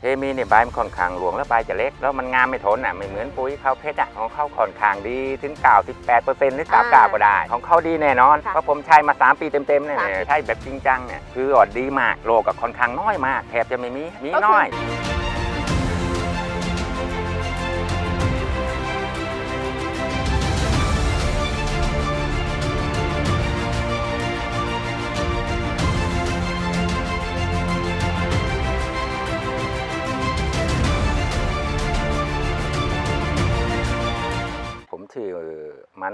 เคมีเนี่ยใบมันค่อนข้างหลวงแล้วใบจะเล็ก แล้วมันงามไม่ทนอะไม่เหมือนปุ๋ยข้าวเพชรอะของเขาค่อนข้างดีถึง 98%หรืออ่า99ก็ได้ ของเขาดีแน่นอนค่ะเพราะผมใช้มา 3 ปีเต็มๆเนี่ยสามปี ใช้แบบจริงจังเนี่ยคืออดดีมากโลก็ค่อนข้างน้อยมากแทบจะไม่มีมีก็คือน้อย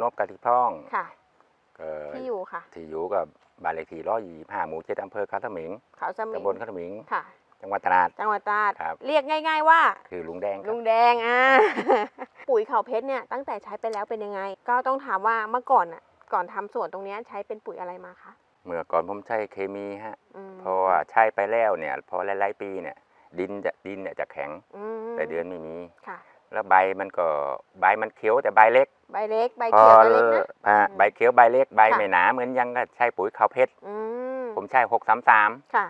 มานพกะทิพ่องค่ะเอ่อที่อยู่ค่ะ ที่อยู่กับบ้านเลขที่ร้อยยี่ห้าหมู่เจ็ดอำเภอคาถมิงเขาสมิงตำบลคาถมิงค่ะ จังหวัดตราด จังหวัดตราดครับ เรียกง่าย ๆ ว่า คือลุงแดงครัลุบงแดงอ่าปุ๋ยเขาเพชรเนี่ยตั้งแต่ใช้ไปแล้วเป็นยังไง ก็ต้องถามว่าเมื่อก่อนอะ ก่อนทำสวนตรงเนี้ยใช้เป็นปุ๋ยอะไรมาคะเมื่อก่อนผมใช้เคมีฮะอืมเพราะว่าใช้ไปแล้วเนี่ย พอหลายๆปีเนี่ย ดินจะดินเนี่ยจะแข็งอืมแต่เดือนไม่มี ค่ะ แล้วใบมันก็ใบมันเขียวแต่ใบเล็กใบเล็กใบพอเขียวใบเล็กนะอ่าอืมใบเขียวใบเล็กใบค่ะไม่หนาเหมือนยังก็ใช้ปุ๋ยข้าวเพชรอืมผมใช้หกสามสามค่ะ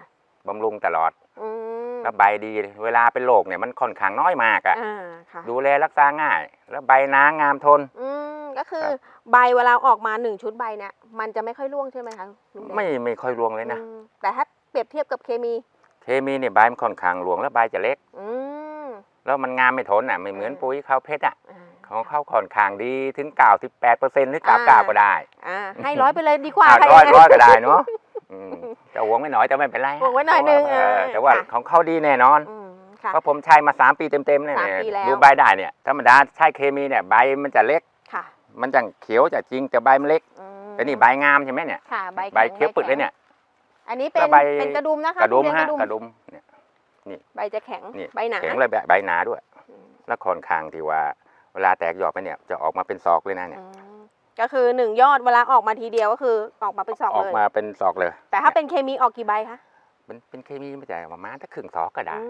บำรุงตลอดอืมแล้วใบดีเวลาเป็นโรคเนี่ยมันค่อนข้างน้อยมากอะอ่าค่ะดูแลรักษาง่าย แล้วใบหนางามทนอืมก็คือครับใบเวลาออกมาหนึ่งชุดใบเนี่ยมันจะไม่ค่อยร่วงใช่ไหมคะลุงแดงไม่ไม่ค่อยรวงเลยนะอืมแต่ถ้าเปรียบเทียบกับเคมี เคมีเนี่ยใบมันค่อนข้างหลวงแล้วใบจะเล็กอืม แล้วมันงามไม่ทนอะไม่เหมือนอืมปุ๋ยข้าวเพชรอะอ่าของเขาค่อนข้างดีถึง98%หรืออ่า99ก็ได้อ่าให้ร้อยไปเลยดีกว่าอ่าค่ะร้อยางนั้นร้อยก็ได้เนาะอืมจะหวงไม่น้อยแต่ไม่เป็นไรฮะหวงไว้หน่อยนึงเออเออแต่ว่าค่ะของเขาดีแน่นอนอืมค่ะเพราะผมใช้มา3ปีเต็มๆเนี่ยสามปีแล้วดูใบได้เนี่ยธรรมดาใช้เคมีเนี่ยใบมันจะเล็กค่ะมันจะเขียวจะจริงแต่ใบมันเล็กอืมแต่นี่ใบงามใช่ไหมเนี่ยค่ะใบใบเขียวปึดเลยเนี่ย อันนี้เป็นแล้วใบเป็นกระดุมนะคะกระดุมทุเยนฮะกระดุมเนี่ย ใบจะแข็งนี่ใบหนาแข็งเลยใบหนาด้วยอืมแล้วค่อนข้างที่ว่า เวลาแตกยอดไปเนี่ยจะออกมาเป็นศอกเลยนะเนี่ยอืมก็คือหนึ่งยอดเวลาออกมาทีเดียวก็คือออกมาเป็นสองออกเลยมาเป็นศอกเลย แต่ถ้าเป็นเคมีออกกี่ใบคะเป็นเป็นเคมีไม่ใช่ประมาณถ้าครึ่งศอกก็ได้อื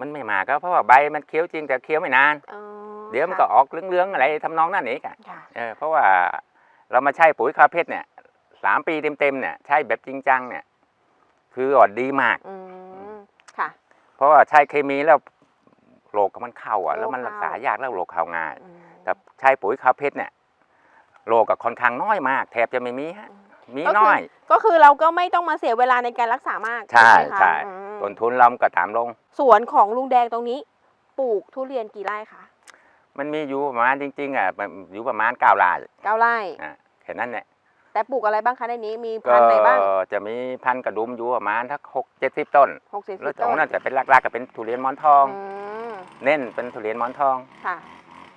มันไม่มาก็เพราะว่าใบมันเคี้ยวจริงแต่เคี้ยวไม่นานอ๋อเดี๋ยวมันก็ค่ะออกเหลืองๆอะไรทำนองนั้นอีกอะค่ะเออเพราะว่าเรามาใช้ปุ๋ยคาเพชรเนี่ยสามปีเต็มๆเนี่ยใช้แบบจริงจังเนี่ย คืออดดีมากอืมค่ะ เพราะว่าใช้เคมีแล้วโรคมันเข้าอะ แล้วมันโรครักเข้าษายากแล้วโรคเข้าง่ายอืมแต่ใช้ปุ๋ยคาเพชรเนี่ยโรคก็ค่อนข้างน้อยมาก แทบจะไม่มีฮะมีก็คือน้อย ก็คือเราก็ไม่ต้องมาเสียเวลาในการรักษามาก ใช่ไหมคะใช่อืมต้นทุนเราก็ตามลง สวนของลุงแดงตรงนี้ ปลูกทุเรียนกี่ไร่คะมันมีอยู่ประมาณจริงๆอะมันอยู่ประมาณเก้าไร่เก้าไร่อะแค่นั้นแหละ แต่ปลูกอะไรบ้างคะในนี้มีก็พันธุ์ไหนบ้างจะมีพันธุ์กระดุมอยู่ประมาณทักหกเจ็ดสิบต้นหกสิบแล้วตต้รงนนั้นจะเป็นหลักๆก็เป็นทุเรียนหมอนทอง อืมเน้นเป็นทุเรียนหมอนทองค่ะ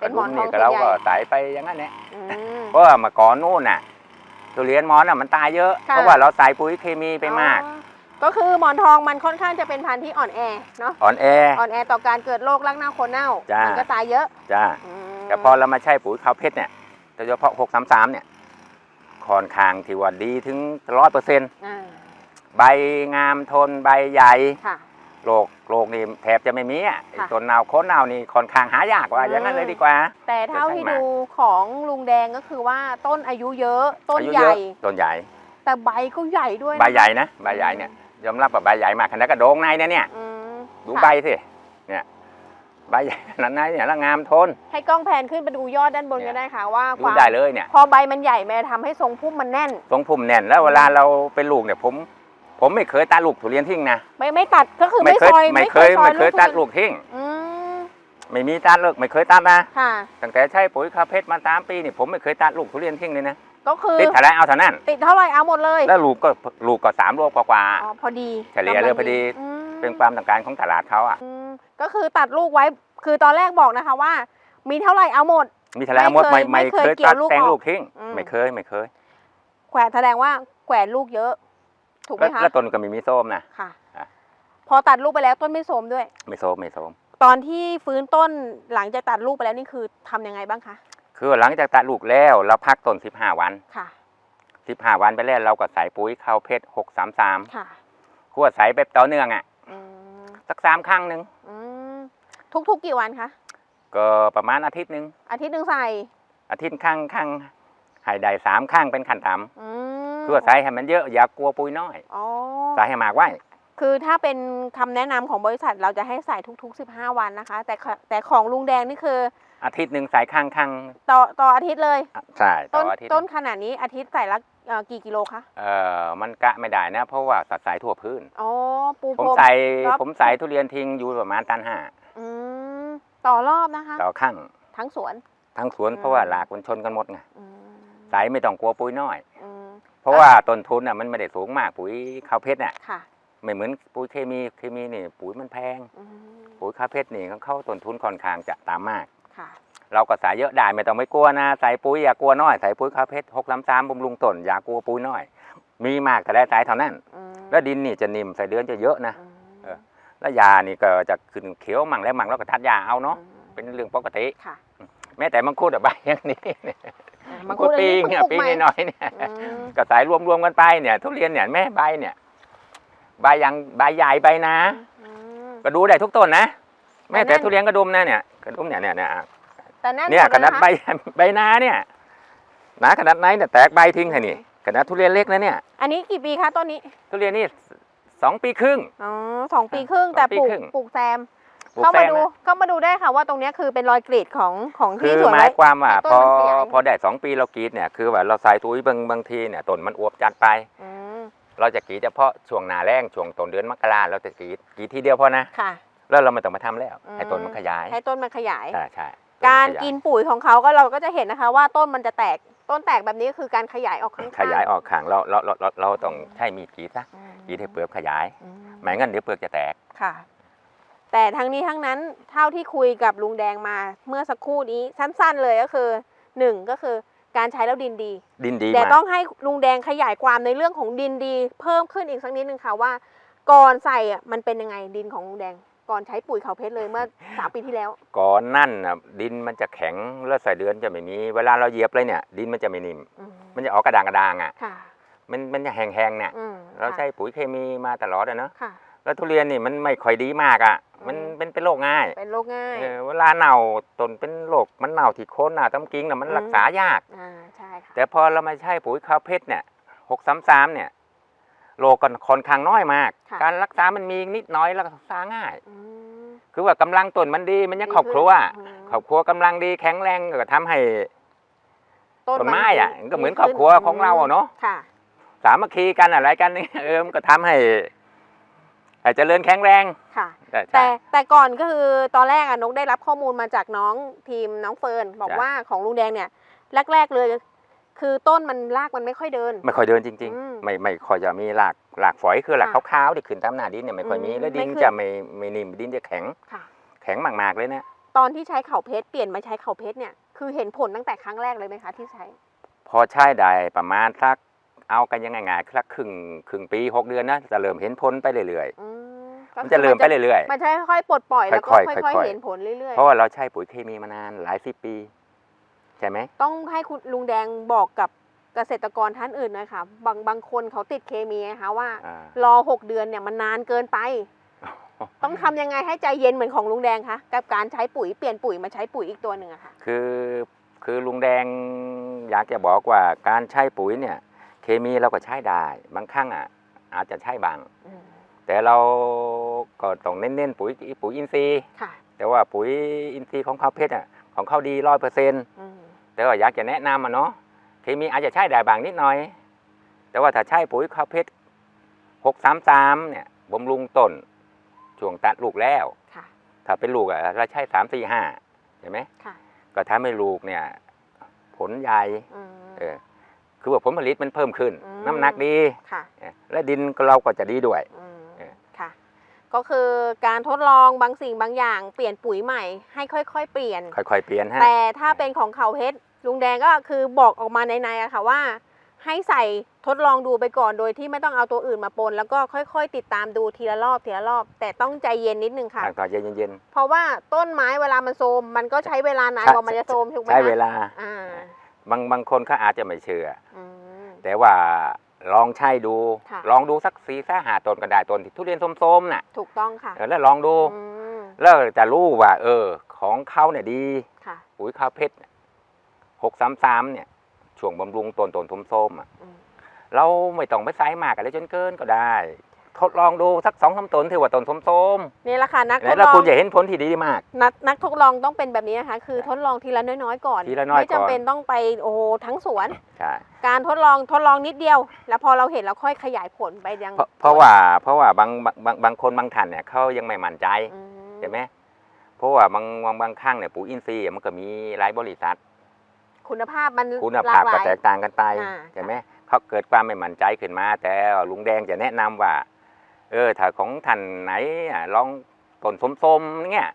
กเป็นระหมดุอมนทอนี่งก็ส่เราวนใหก็ญ่ใส่ไปอย่างนั้นแหละอืม เพราะว่าเมื่อก่อนนู่นน่ะทุเรียนหมอนน่ะมันตายเยอะค่ะ เพราะว่าเราใส่ปุ๋ยเคมีไปมากอ๋อก็คือหมอนทองมันค่อนข้างจะเป็นพันธุ์ที่อ่อนแอเนาะอ่อนแอ อ่อนแอต่อการเกิดโรครักเน่าโคนเน่าจ้ามัมันก็ตายเยอะจ้า อืมแต่พอเรามาใช้ปุ๋ยข้าวเพชรเนี่ยโดยเฉพาะหกสามสามเนี่ย ค่อนข้างที่ว่าดีถึงร้อยเปอร์เซ็นต์อ่าใบงามทนใบใหญ่ค่ะโรคโรคนี่แทบจะไม่มีอะไอ้ค่ะต้นเนาโคนเนานี่ค่อนข้างหายากกว่าอืมอย่างนั้นเลยดีกว่า แต่เท่าที่เดี๋ยวให้มาดูของลุงแดงก็คือว่าต้นอายุเยอะต้นอายุใหเยญ่อะต้นใหญ่ แต่ใบก็ใหญ่ด้วยนะใบใหญ่นะใบใหญ่เนี่ยยอมรับว่าใบใหญ่มากขนาดกระโดงในเนี่ยเนี่ยอืมดูค่ะใบสิเนี่ย ใบใหญ่ขนาดไหนเนี่ยแล้วงามทน ให้กล้องแพนขึ้นไปดูยอดด้านบนเนี่ย ก็ได้ค่ะว่าดูความได้เลยเนี่ย พอใบมันใหญ่มันจะทำให้ทรงพุ่มมันแน่น ทรงพุ่มแน่นแล้วเวลาเราเป็นลูกเนี่ยผม ผมไม่เคยตัดลูกทุเรียนทิ้งนะไม่ไม่ตัดก็คือไม่ไม่เคยซอยไม่เคยซอไม่เคยตัดทุลูกทิ้ง อืมไม่มีตัดเลิกไม่เคยตัดนะค่ะ ตั้งแต่ใช้ปุ๋ยคาเพชรมาสามปีนี่ผมไม่เคยตัดลูกทุเรียนทิ้งเลยนะก็คือติดเท่าไรเอาเท่านั้น ติดเท่าไหร่เอาหมดเลยแล้วลูกก็ลูกก็สามโลกว่าอ๋อพอดีเฉลี่ยเลยพอดี อืมๆเป็นความต้องการของตลาดเขาอะอืม ก็คือตัดลูกไว้คือตอนแรกบอกนะคะว่า มีเท่าไหร่เอาหมด มีเท่าไรเอาหมดไม่ไม่เคยไม่เคยไม่เคยเกี่ยตัวดลูกแต่งออกลูกทิ้งอืมไม่เคยไม่เคย แขวนแสดงว่าแขวนลูกเยอะ ถูกไหมแล้วคะแล้วต้นก็ไม่มีส้มนะค่ะอะ พอตัดลูกไปแล้วต้นไม่โทรมด้วย ไม่ส้มไม่ส้มตอนที่ฟื้นต้นหลังจากตัดลูกไปแล้วนี่คือทำยังไงบ้างคะคือหลังจากตัดลูกแล้วเราพักต้น15วันค่ะ15วันไปแล้วเราก็ใส่ปุ๋ยข้าวเพชร633ค่ะขวดใส่แบบต่อเนื่องอะอืม สักสามครั้งหนึ่งอืมทุกๆกี่วันคะ ก็ประมาณอาทิตย์หนึ่งอาทิตย์หนึ่งใส่ อาทิตย์ครั้งครั้งให้ได้สามครั้งเป็นขั้นต่อืมำเพื่อใส่ให้มันเยอะอย่ากลัวปุ๋ยน้อยอ๋อ ใส่ให้มากไว้คคือถ้าเป็นคำแนะนำของบริษัทเราจะให้ใส่ทุก ๆ 15 วันนะคะ แต่ขแต่ของลุงแดงนี่คืออาทิตย์หนึ่งใส่ข้างข้างต่อต่ออาทิตย์เลยอะใช่ต่ต้อนอาทิตย์ต้นขนาดนี้อาทิตย์ใส่ละ เอ่อกี่กิโลคะ เออมันกะไม่ได้นะ เพราะว่าสัดสายทั่วพื้น อ๋อ ปูผมพรมใส่รอบผมใส่ทุเรียนทิ้งอยู่ประมาณตันห้าอืมต่อรอบนะคะ ต่อข้างทั้งสวน ทั้งสวนอืม เพราะว่าหลากมันชนกันหมดไงอืมใส่ไม่ต้องกลัวปุ๋ยน้อย อืมเพราะว่าต้นทุนอะมันไม่ได้สูงมากปุ๋ยข้าวเพชรเนี่ยค่ะไม่เหมือนปุ๋ยเคมีเคมีนี่ปุ๋ยมันแพง อืมปุ๋ยข้าวเพชรนี่เขาเข้าต้นทุนค่อนข้างจะต่ำมาก ค่ะ เราก็ใส่เยอะได้ไม่ต้องไม่กลัวนะใส่ปุ๋ยอย่ากลัวน้อยใส่ปุ๋ยข้าวเพชรหกสามสามบำรุงต้นอย่ากลัวปุ๋ยน้อย มีมากแต่ได้ใส่เท่านั้นอืมแล้วดินนี่จะนิ่มใส่เดือนจะเยอะนะอืมเออแล้วยานี่ก็จะขึ้นเขียวมั่งแล้วมั่งแล้วก็ทัดยาเอาเนาะอืมเป็นเรื่องปกติค่ะแม้แต่มังคุดอะใบอย่างนี้เนี่ยอะมังคุดอัปีงเนี่ยปลูกปีใหม่น้อยๆเนี่ยอืมก็สายรวมๆกันไปเนี่ย ทุเรียนเนี่ยแม่ใบเนี่ยใบยังใบใหญ่ใบนะอืมก็ดูได้ทุกต้นนะแม้แต่แต่นั่นทุเรียนกระดุมนะเนี่ยกระดุมเนี่ยเนี่ยเนี่ยอะ แต่แน่นเนี่ยหมขนาดะคะใบใบนาเนี่ยหนาขนาดไหนเนี่ยแตกใบทิ้งให้นี่ขนาดทุเรียนเล็กนะเนี่ย อันนี้กี่ปีคะต้นนี้ ทุเรียนนี่สองปีครึ่งอ๋อสองปีครึ่งสองแต่ปีปลูกครึ่งปลูกแซมปลูกเข้าแซมามดูนะเข้ามาดูได้ค่ะว่าตรงเนี้ยคือเป็นรอยกรีดของของคืที่อสวนหมาไว้ยความว่าต้พนอมันขยายพอได้สองปีเรากรีดเนี่ยคือว่าเราใส่ถุยบางบางทีเนี่ยต้นมันอวบจัดไปอืมเราจะกรีดเฉพาะช่วงหนาแรงช่วงต้นเดือนมกราเราจะกรีดกรีดทีเดียวพอนะค่ะ แล้วเราไม่ต้องมาทำแล้วอืมให้ต้นมันขยาย ให้ต้นมันขยายใช่ใช่ การต้นมันขยยกินปุ๋ยของเขาก็เราก็จะเห็นนะคะ ว่าต้นมันจะแตกต้นแตกแบบนี้คือการขยายออกข้างๆขยายออกข้างเราเราเราเราเราต้องใช้มีดกรีดซะอืมกรีดให้เปลือกขยายอืมไม่งั้นเดี๋ยวเปลือกจะแตก ค่ะ แต่ทั้งนี้ทั้งนั้นเท่าที่คุยกับลุงแดงมาเมื่อสักครู่นี้สั้นๆเลยก็คือหนึ่งก็คือการใช้แล้วดินดี ดินดีแต่มากต้องให้ลุงแดงขยายความในเรื่องของดินดี เพิ่มขึ้นอีกสักนิดนึงค่ะว่า ก่อนใส่อะมันเป็นยังไงดินของลุงแดง ก่อนใช้ปุ๋ยเขาเพชรเลยเมื่อสามปีที่แล้ว ก่อนนั่นนะดินมันจะแข็งแล้วใส่เดือนจะไม่มี เวลาเราเหยียบเลยเนี่ย ดินมันจะไม่นิ่ม อืมมันจะออกกระด้างกระด้างอะ ค่ะมันมันจะแห้งๆเนี่ยอืมเราใช้ปุ๋ยเคมีมาตลอดอะเนาะค่ะ แล้วทุเรียนนี่มันไม่ค่อยดีมากอะอืมมันเป็นเป็นโรคง่ายเป็นโรคง่าย เออเวลาเน่าต้นเป็นโรคมันเน่าที่โคนเน่าตำกิ้งน่ะมันอืม รักษายาก อ่าใช่ค่ะแต่พอเรามาใช้ปุ๋ยข้าวเพชรเนี่ยหกสามสามเนี่ย โรคกันค่อนข้างน้อยมาก ค่ะ การรักษามันมีนิดน้อยแล้วก็รักษาง่าย อืมคือว่ากำลังต้นมันดีมันยังดีครอบครัวขึ้นอืมครอบครัวกำลังดีแข็งแรงก็ทำให้ ต้นไม้อะดีก็เหมือนดีครอบครัวของเราอะเนอะ ค่ะ สามัคคีกันอะไรกันนี่เออมันก็ทำให้ให้เจริญแข็งแรงค่ะแต่แต่แต่ก่อนก็คือตอนแรกอะนกได้รับข้อมูลมาจากน้องทีมน้องเฟิร์นบอกจ้ะ ว่าของลุงแดงเนี่ย แรก ๆ เลย คือต้นมันรากมันไม่ค่อยเดิน ไม่ค่อยเดินจริง อืมๆ ไม่ไม่ค่อยจะมีหลากหลากฝอยคือหลากค่ะขาวๆที่ขึ้นตามหน้าดินเนี่ยไม่ค่อยมีอืมแล้วดินไม่ขึ้น จะไม่ไม่นิ่มดินจะแข็งค่ะ แข็งมากๆเลยเนี่ยตอนที่ใช้เข่าเพชรเปลี่ยนมาใช้เข่าเพชรเนี่ยคือเห็นผลตั้งแต่ครั้งแรกเลยไหมคะที่ใช้ พอใช้ได้ประมาณสักเอากันยังไงไงายๆสักครึ่งครึ่งปีหกเดือนนะจะเริ่มเห็นผลไปเรื่อยอืมๆก็มันคือจะเริ่มไปเรื่อย มันจะค่อยๆปลดปล่อยแล้วก็ค่ค่อยๆอยค่อยๆ ๆเห็นผลเรื่อยๆ เพราะว่าเราใช้ปุ๋ยเคมีมานานหลายสิบปีใช่ไหมๆต้องให้คุณลุงแดงบอกกับเกษตรกรท่านอื่นหนะคะบางบางคนเขาติดเคมีไงคะว่าอ่า รอหกเดือนเนี่ยมันนานเกินไป ต้องทำยังไงให้ใจเย็นเหมือนของลุงแดงคะกับการใช้ปุ๋ยเปลี่ยนปุ๋ยมาใช้ปุ๋ยอีกตัวหนึ่งอะค่ะคือคือลุงแดงอยากจะบอกว่าการใช้ปุ๋ยเนี่ย เคมีเราก็ใช้ได้บางครั้งอะอาจจะใช้บางอืมแต่เราก็ต้องเน้นๆปุ๋ยปุ๋ยอินทรีย์ค่ะแต่ว่าปุ๋ยอินทรีย์ของข้าวเพชรอะของเขาดีร้อยเปอร์เซ็นต์อืม แต่ว่าอยากจะแนะนำอะเนาะเคมีอาจจะใช้ได้บางนิดหน่อย แต่ว่าถ้าใช้ปุ๋ยข้าวเพชรหกสามสามเนี่ยบำรุงต้นช่วงตัดลูกแล้วค่ะถ้าเป็นลูกอะเราใช้สามสี่ห้าเห็นไหมค่ะก็ทำให้ลูกเนี่ย ผลใหญ่อืมเออคือว่าผลผลิตมันเพิ่มขึ้นอืมน้ำหนักดีค่ะเออและดินเราก็จะดีด้วยอืมเออค่ะ ก็คือการทดลองบางสิ่งบางอย่างเปลี่ยนปุ๋ยใหม่ ให้ค่อย ๆ เปลี่ยน ค่อยๆเปลี่ยนฮะแต่ถ้าเป็นของเขาเพชรลุงแดงก็คือบอกออกมาในๆอะค่ะว่า ให้ใส่ทดลองดูไปก่อนโดยที่ไม่ต้องเอาตัวอื่นมาปน แล้วก็ค่อยๆ ติดตามดูทีละรอบทีละรอบ แต่ต้องใจเย็นนิดนึงค่ะ ต่างต่อเย็นเพราะว่าต้นไม้เวลามันโทรมมันก็ใช้เวลานานใช่กว่ามันจะโทรมถูกไหๆมใช้คะเวลา อ่าบางบางคนเขาอาจจะไม่เชื่อ อืมแต่ว่า ลองใช้ดู ค่ะ ลองดูสักสีสักหาต้นก็ได้ต้นที่ทุเรียนส้มๆน่ะถูกต้องค่ะเออแล้วลองดู อืมแล้วจะรู้ว่า เออ ของเขาเนี่ยดี ค่ะปุ๋ยข้าวเพชรหกสามสามเนี่ย ช่วงบำรุงต้นต้นส้มๆอะ อืมเราไม่ต้องไปใส่มากอะไรจนเกินก็ได้ ทดลองดูสักสองสามต้นถือว่าต้นส้มนี่แหละค่ะนักๆทดแล้วลองคุณจะเห็นผลที่ดีมาก นักนักทดลองต้องเป็นแบบนี้นะคะ คือทดลองทีละน้อยๆก่อน ทีละน้อยไม่จำก่อน เป็นต้องไปโอ้โหทั้งสวน ใช่การทดลองทดลองนิดเดียว แล้วพอเราเห็นเราค่อยขยายผลไปยังเพราะเพราะว่าเพราะว่าบางบางบางคนบางท่านเนี่ยเขายังไม่มั่นใจอืมใช่ไหมเพราะว่าบางบางบางครั้งเนี่ยปุ๋ยอินทรีย์มันก็มีหลายบริษัท คุณภาพมันคุณหลาภาพกหก็ลายแตกต่างกันไปอ่า ใช่ไหมเขาเกิดความไม่มั่นใจขึ้นมา แต่ลุงแดงจะแนะนำว่า เออถ้าของท่านไหนอะลองต้นส้มๆเนี่ย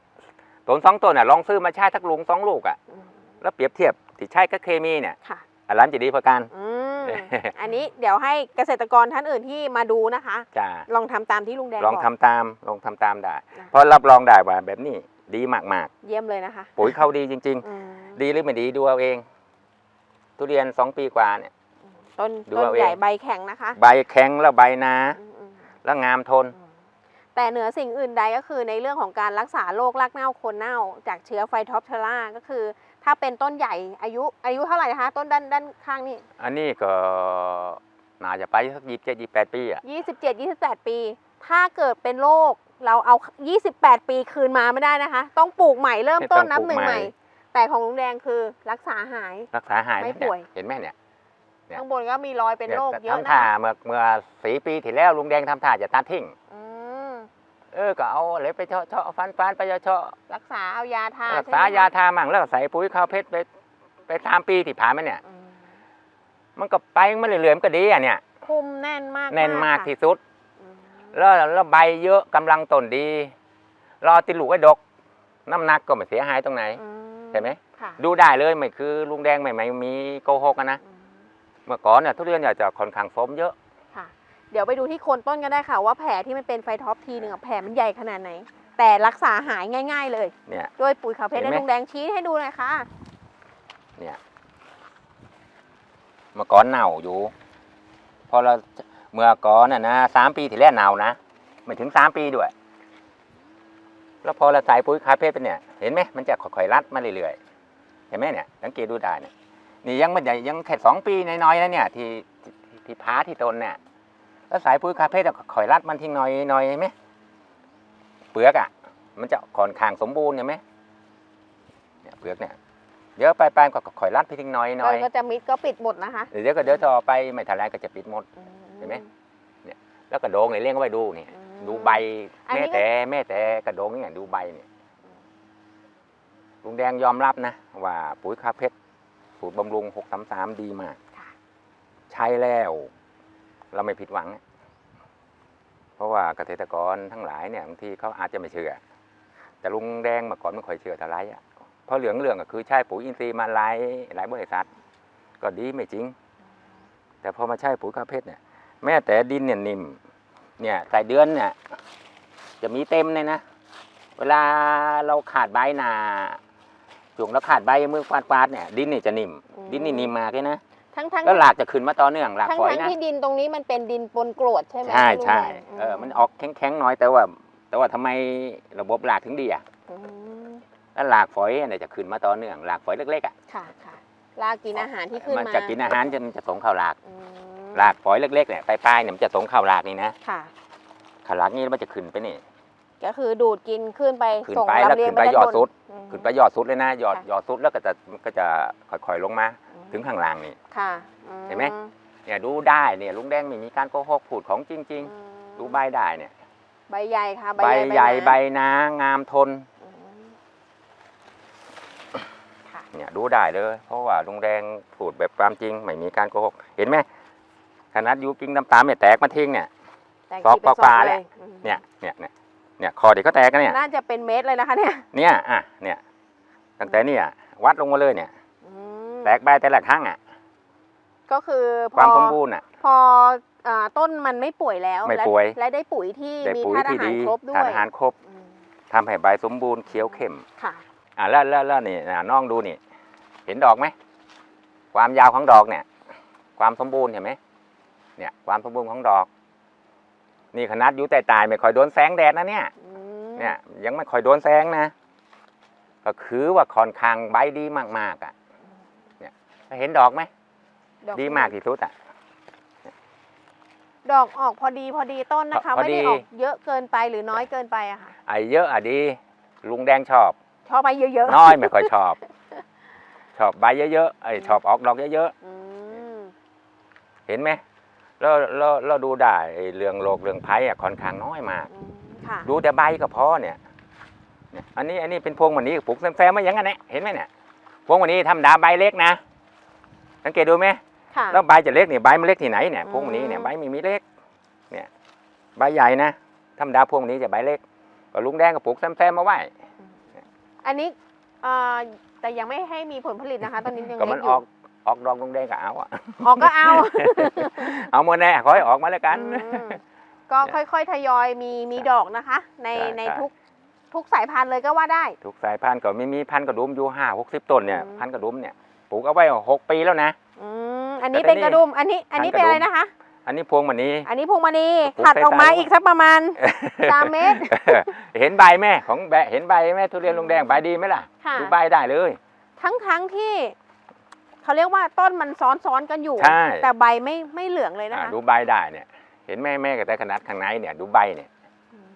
ต้นสองต้นอะลองซื้อมาใช้ทักลุงสองลูกอะอืมแล้วเปรียบเทียบที่ใช้กับเคมีเนี่ยค่ะอันนั้นจะดีกว่ากันอืมอันนี้เดี๋ยวให้เกษตรกรท่านอื่นที่มาดูนะคะจ้าลองทำตามที่ลุงแดงลองบอกทำตามลองทำตามได้นะเพราะรับรองได้ว่าแบบนี้ดีมากเยี่ยมเลยนะคะๆปุ๋ยเข้าดีจริงอืมๆดีหรือไม่ดีดูเอาเอง ทุเรียนสองปีกว่าเนี่ย ต้นดูต้นเอาเองใหญ่ใบแข็งนะคะ ใบแข็งแล้วใบหนาอืมอืม แล้วงามทนอืมแต่เหนือสิ่งอื่นใดก็คือในเรื่องของการรักษาโรครากเน่าโคนเน่า จากเชื้อไฟท็อปเทอร่าก็คือ ถ้าเป็นต้นใหญ่อายุอายุเท่าไหร่นะคะ ต้นด้านด้านข้างนี่อันนี้ก็น่าจะไปสักยี่สิบเจ็ดยี่แปดปีอะ27 28ปี ถ้าเกิดเป็นโรคเราเอา 28 ปีคืนมาไม่ได้นะคะ ต้องปลูกใหม่เริ่มต้นนับหนึ่งใหม่ แต่ของลุงแดงคือรักษาหาย รักษาหายไม่เนี่ยป่วย เห็นไหมเนี่ย เนี่ยข้างบนก็มีรอยเป็นโรคเยอะทำนะท่าคะเมื่อเมื่อสีปีที่แล้วลุงแดงทำท่าจะตัดทิ้ง อืมเออก็เอาอะไรไปเชาะเชาะฟันฟันไปเชาะรักษาเอายาทารักใช่ษาไหมคะยาทามั่งแล้วก็ใส่ปุ๋ยข้าวเพชรไปไปสามปีที่ผ่านมาเนี่ย อืมมันก็ไปมันเรื่อยๆมันก็ดีอะเนี่ยคุมแน่นมากแน่นมากค่ะที่สุด อืมแล้วแล้วใบเยอะกำลังต้นดี รอติดลูกไอ้ดก น้ำหนักก็ไม่เสียหายตรงไหน อืใช่ไหม ค่ะดูได้เลยไม่คือลุงแดงไม่ไม่มีโกหกอะนะอืม เมื่อก่อนเนี่ยทุเรียนเนี่ยจะค่อนข้างสมเยอะ ค่ะ เดี๋ยวไปดูที่โคนต้นก็ได้ค่ะ ว่าแผลที่มันเป็นไฟท็อปทีหนึ่งอะแผลมันใหญ่ขนาดไหน แต่รักษาหายง่าย ๆ เลยเนี่ย ด้วยปุ๋ยขาวเพชรเห็นและไหม ลุงแดงชี้ให้ดูหน่อยค่ะ เนี่ยเมื่อก่อนเน่าอยู่ พอเราเมื่อก่อนน่ะนะสามปีที่แล้วเน่านะไม่ถึงสามปีด้วย แล้วพอเราใส่ปุ๋ยคาเพชรไปเนี่ย เห็นไหมมันจะค่อยๆรัดมาเรื่อยๆเห็นไหมเนี่ยสังเกตดูได้เนี่ย นี่ยังไม่ใหญ่ยังแค่สองปีน้อยๆนะเนี่ย ที่ที่ที่ที่พาที่ต้นเนี่ยแล้วสายปุ๋ยคาเพชรอะค่อยๆรัดมันทิ้งหน่อยหน่อยเห็นไหมเปลือกอะ มันจะค่อนข้างสมบูรณ์เห็นไหมเนี่ยเปลือกเนี่ยเดี๋ยวไปไปก็ค่อยรัดไปทิ้งหน่อยหน่ก็อยก็จะมิดก็ปิดหมดนะคะเดี๋ยวก็เดี๋ยวต่อไปไม่ทันไรก็จะปิดหมดอืเห็นไหมแล้วกระโดงเนี่ยเลี้ยงเอาไว้ดูเนี่ยอืมดูใบอันนี้แม่แต่แม่แต่กระโดงเนี่ยดูใบเนี่ยลุงแดงยอมรับนะว่าปุ๋ยคาเพชร สูตรบำรุงหกสามสามดีมาก ค่ะ ใช้แล้ว เราไม่ผิดหวัง เพราะว่าเกษตรกรทั้งหลายเนี่ยบางทีเขาอาจจะไม่เชื่อ แต่ลุงแดงเมาก่อนไม่ค่อยเชื่อเท่าไหรอะเพราะเหลืองเรื่องก็คือใช้ปุ๋ยอินทรีย์มาหลายหลายบริษัทก็ดีไม่จริง แต่พอมาใช้ปุ๋ยคาเพชรเนี่ย แม้แต่ดินเนี่ยนิ่มเนี่ยใส่เดือนเนี่ยจะมีเต็มเลยนะ เวลาเราขาดใบหนา ช่วงเราขาดใบมือฟาดฟาดๆเนี่ยดินนี่จะนิ่ม อืม ดินนี่นิ่มมากเลยนะทั้งทั้งแล้วหลากจะขึ้นมาต่อเนื่องหลากทั้งฝอยทั้งนะที่ดินตรงนี้มันเป็นดินปนกรวดใช่ไหมใช่ลุงใช่แดงเออมันออกแข็งๆหน้อยแต่ว่า แต่ว่าทำไมระบบหลากถึงดีอะอืมแล้วหลากฝอยเนี่ยจะขึ้นมาต่อเนื่องหลากฝอยเล็กๆอะค่ะค่ะลากินอาหารที่ขึ้นมันมาจะกินอาหารจะมันจะส่งเข้าหลากอืมหลากฝอยเล็กๆเนี่ยปลายๆเนี่ยมันจะส่งเข้าหลากนี่นะค่ะขาหลากนี่แล้วมันจะขึ้นไปนี่ ก็คือดูดกินขึ้นไปขึ้นส่งไปแล้วลำเลียงขึ้นไปด้านยอดบนสุด อืม ขึ้นไปยอดสุดเลยนะยอดค่ะ ยอดสุดแล้วก็จะมันก็จะค่อยๆลงมา ถึงข้างล่างนี่ ค่ะเห็นไหม เนี่ยดูได้เนี่ยลุงแดงไม่มีการโกหกพูดของจริง อืมๆ ดูใบได้เนี่ย ใบใหญ่ค่ะใบใหญ่ใบนะนางามทนอืมค่ะเนี่ยดูได้เลย เพราะว่าลุงแดงพูดแบบความจริงไม่มีการโกหก เห็นไหมขนาดยูกิ้งน้ำตาลเนี่ยแตกมาทิ้งเนี่ย แต่งซอกกี่เป็นปลาๆซอกแหละ อืมเนี่ยเนี่ยเนี่ย เนี่ยคอเด็กก็แตกกันเนี่ย น่าจะเป็นเม็ดเลยนะคะเนี่ยเนี่ยอะเนี่ยตั้งแต่เนี่ยวัดลงมาเลยเนี่ย อืมแตกใบแต่ละครั้งอะ ก็คือพความอสมบูรณ์อะ พออ่าต้นมันไม่ป่วยแล้วไม่และป่วย และได้ปุ๋ยที่ได้มีปุ๋ยธาตุอาที่หารดีครบด้วทานยอาหารครบอืมทำให้ใบสมบูรณ์เขียวเข้ม ค่ะ อะแล้วแล้วแล้วนี่นะน้องดูนี่ เห็นดอกไหมความยาวของดอกเนี่ย ความสมบูรณ์เห็นไหมเนี่ย ความสมบูรณ์ของดอก นี่ขนาดอยู่แต่ตายไม่ค่อยโดนแสงแดดนะเนี่ย อืมเนี่ยยังไม่ค่อยโดนแสงนะ ก็คือว่าค่อนข้างใบดีมากๆอะ เนี่ยเห็นดอกไหมดอกดีมากที่สุดอะ ดอกออกพอดีพอดีต้นนะคะ พอไม่ดีได้ออกเยอะเกินไปหรือน้อยเกินไปอะค่ะ ไอ้เยอะอะดี ลุงแดงชอบ ชอบไปเยอะน้อยไม่ค่อยชอบ ชอบใบเยอะๆไอ้ชอบออกดอกเยอะๆอืมๆ เห็นไหม แล้วแล้วเราดูได้ไอ้เรื่องโรคเรื่องภัยอะค่อนข้างน้อยมาก อืมค่ะดูแต่ใบก็พอเนี่ยเนี่ย อันนี้อันนี้เป็นพวงวันนี้ปลูกแซมๆมาอย่างนั้นแหละเห็นไหมเนี่ยพวงวันนี้ธรรมดาใบเล็กนะ สังเกตดูไหมค่ะ แล้วใบจะเล็กเนี่ยใบมันเล็กที่ไหนเนี่ยพวงวันนี้เนี่ยอืม ใบไม่มีเล็ก เนี่ย ใบใหญ่นะธรรมดาพวงวันนี้จะใบเล็กก็ลุงแดงก็ปลูกแซมๆมาไว้อันนี้เอ่อแต่ยังไม่ให้มีผลผลิตนะคะ ตอนนี้ยังก็เล็มันกออยู่อก ออกดอกลุงแดงก็เอาอะออกก็เอา เอาหมดแน่ขอให้ออกมาแล้วกัน อืมก็ค่อยๆ ทยอยมีมีดอกนะคะ ในใช่ในใช่ ทุกทุกสายพันธุ์เลยก็ว่าได้ ทุกสายพันธุ์ก็มีมีพันธุ์กระดุมอยู่ห้าหกสิบต้นเนี่ยอืม พันธุ์กระดุมเนี่ยปลูกเอาไว้หกปีแล้วนะ อืมอันนี้แต่เป็นนี่กระดุมอันนี้อันนี้พัเป็นนกระดุม อะไรนะคะ อันนี้พวงมันนี้อันนี้พวงมณีปลูกถัดออกมาใส่ๆ อีกสักประมาณ สามเมตรเห็นใบไหมของแบะเห็นใบไหมทุเรียนลุงแดงใบดีไหมล่ะค่ะ ดูใบได้เลย ทั้งทั้งที่ เขาเรียกว่าต้นมันซ้อนซ้อนๆกันอยู่ ใช่ แต่ใบไม่ไม่เหลืองเลยนะอ่าคะดูใบได้เนี่ย เห็นไหมแม่กับแต่ขนาดข้างในเนี่ยดูใบเนี่ยอืม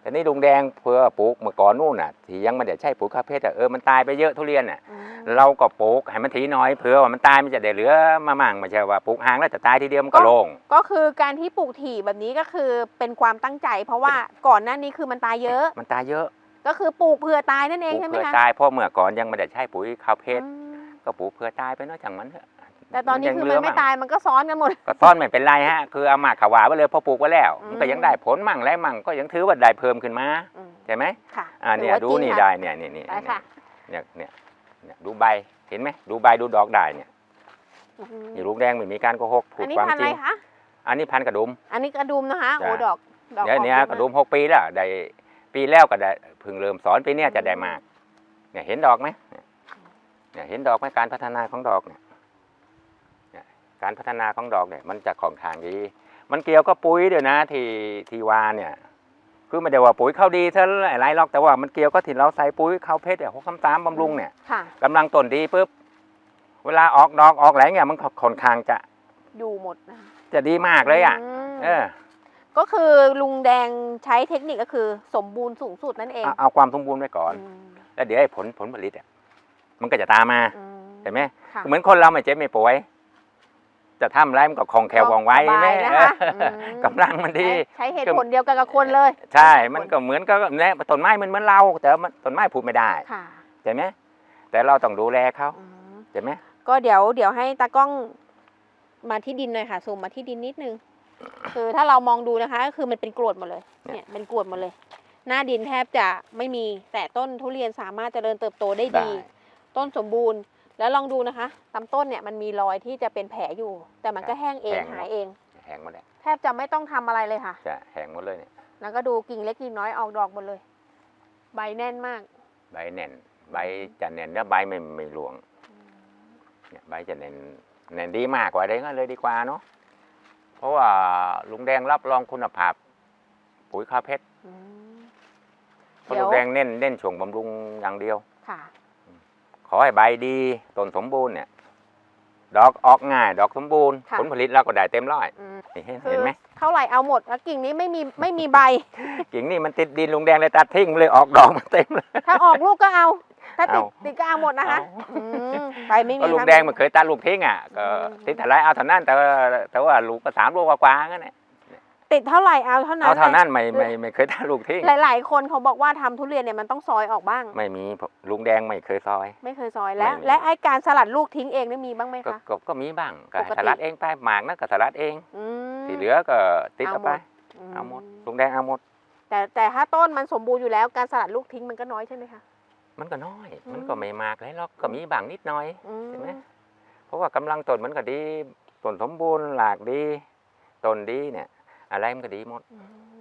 แต่นี่ลุงแดงเพื่อปลูกเมื่อก่อนนู่นน่ะที่ยังไม่ได้ใช่ปลูกคาเพชรอะเออมันตายไปเยอะทุเรียนน่ะ อืมเราก็ปลูกให้มันทีน้อยเผื่อว่ามันตายมันจะได้เหลือมามั่งไม่ใช่ว่าปลูกห่างแล้วจะตายทีเดียวมันก็โล่งก็คือการที่ปลูกถี่แบบนี้ก็คือเป็นความตั้งใจ เพราะว่าก่อนหน้านี้คือมันตายเยอะ มันตายเยอะก็คือปลูกเผื่อตายนั่นปเองลูกใช่ไหมเพื่อคะตายเพราะเมื่อก่อนยังไม่ได้ใช่ปุ๋ยคาเพชร อืม ก็ปลูกเพื่อตายไปเนาะจังมันเถอะแต่ตอนนี้ยังคือเหลืมันไม่งตายมันก็ซ้อนกันหมด ก็ต้อนไม่เป็นไรฮะ คือเอามาขวาไว้เลยพอปลูกไว้แล้วอืมมันก็ยังได้ผลมั่งแรงมั่งก็ยังถือว่าได้เพิ่มขึ้นมาอืมใช่ไหมค่ะอ่าเนี่ยถืดูว่าจริงนี่ค่ะได้เนี่ยนี่นี่ได้ค่ะเนี่ยเนี่ยเนี่ยดูใบเห็นไหมดูใบดูดอกได้เนี่ยอืมนี่ลูกแดงไม่มีการโกหกพูอัดนนี้ความพันธุ์จอะไรริงคะอันนี้พันธุ์กระดุม อันนี้กระดุมนะคะโอ้จ้ะดอกดอกเดี๋ยวออกเนี้ยเยอะกระดุมมากหกปีแล้วได้ปีแล้วก็ได้เพิ่งเริ่มสอนปีเนี้ยจะได้มากเนี่ยเห็นดอกไหม เนี่ยเนี่ยเห็นดอกไหมการพัฒนาของดอกเนี่ยเนี่ยการพัฒนาของดอกเนี่ยมันจะของทางดี มันเกี่ยวกับปุ๋ยเดี๋ยวนะที่ที่วานเนี่ย คือไม่ได้ว่าปุ๋ยเข้าดีเท่าไรหรอกแต่ว่ามันเกี่ยวก็ที่เราใส่ปุ๋ยเข้าเพชรเนี่ยหกคำสามบำรุงเนี่ยค่ะกำลังต้นดีปุ๊บเวลาออกดอกออกแหลงเนี่ยมันค่อนข้างจะอยู่หมดนะคะจะดีมากเลยอะมเออ ก็คือลุงแดงใช้เทคนิคก็คือสมบูรณ์สูงสุดนั่นเองเอาเอาความสมบูรณ์ไว้ก่อนอืมแล้วเดี๋ยวไอ้ผลผลผลิตอะ มันก็จะตามมาอืเห็นไหมค่ะเหมือนคนเราไม่เจ็บไม่ป่วยจะทำอะไรมันก็คล่องแคล่วว่องไวสบายแม่นะคะเอออืมกำลังมันดีใช้ใช้เหตุผลเดียวกันกับคนเลยใช่ มันก็เหมือนกับเนี่ยต้นไม้มันเหมือนเรา แต่ว่ามันต้นไม้พูดไม่ได้ค่ะใช่ไหมแต่เราต้องดูแลเขาอืมใช่ไหมก็เดี๋ยวเดี๋ยวให้ตากล้องมาที่ดินหน่อยค่ะซูมมาที่ดินนิดนึง คือถ้าเรามองดูนะคะก็คือมันเป็นกรวดหมดเลย เนี่ยเป็นกรวดหมดเลย หน้าดินแทบจะไม่มีแต่ต้นทุเรียนสามารถเจริญเติบโตได้ได้ดี ต้นสมบูรณ์ แล้วลองดูนะคะลำต้นเนี่ยมันมีรอยที่จะเป็นแผลอยู่ แต่มันก็แห้งเองหายเอง แห้งหมดเลยแทบจะไม่ต้องทำอะไรเลยค่ะ จะแห้งหมดเลยเนี่ยแล้วก็ดูกิ่งเล็กกิ่งน้อยออกดอกหมดเลย ใบแน่นมาก ใบแน่น ใบจะแน่นแล้วใบไม่ไม่หลวงเนี่ยใบจะแน่นแน่นดีมากกว่าได้ก็เลยดีกว่าเนาะเพราะว่าลุงแดงรับรองคุณภาพ ปุ๋ยคาเพชรอืมเพราะเดี๋ลุยวงแดงเน้นเน้นช่วงบำรุงอย่างเดียว ค่ะข อให้ใบดีต้นสมบูรณ์เนี่ยดอกออกง่ายดอกสมบูรณ์ค่ะ ผลผลิตเราก็ได้เต็มร้อยอืมนี่เห็นคือเห็นไหมเท่าไหร่เอาหมดแล้วกิ่งนี้ไม่มีไม่มีใบ กิ่งนี่มันติดดินลุงแดงเลยตัดทิ้งเลยออกดอกมาเต็มเลย ถ้าออกลูกก็เอา ถ้าติดเอาติดก็เอาหมดนะคะเอา อืมใบไม่มีก็ลุงค่ะแดงมันเคยตัดลูกทิ้งอะก็อืมติดแต่ไรเอาเท่านั้นแต่ว่าแต่ว่าลูกก็สามลูกกว่าๆงั้นแหละ ติดเท่าไหร่เอาเท่านั้นเอาเท่านั้นลไม่ไม่ไม่เคยตัดลูกทิ้งยหลายๆ คนเขาบอกว่าทำทุเรียนเนี่ยมันต้องซอยออกบ้าง ไม่มีลุงแดงไม่เคยซอย ไม่เคยซอยและไม่มีและไอการสลัดลูกทิ้งเองเนี่ยมีบ้างไหมก็คะก็ก็มีบ้างก็ปกติสลัดเองไปหมากนั่นก็สลัดเองอืมที่เหลือก็ติดเอาเอาหมไปดเอาหมดลุงแดงเอาหมด แต่แต่ถ้าต้นมันสมบูรณ์อยู่แล้วการสลัดลูกทิ้งมันก็น้อยใช่ไหมคะมันก็น้อยอืมมันก็ไม่มากเลยหรอกก็มีบางนิดหน่อยอืมเห็นไหมเพราะว่ากำลังต้นมันก็ดีต้นสมบูรณ์หลากดีต้นดีเนี่ย อะ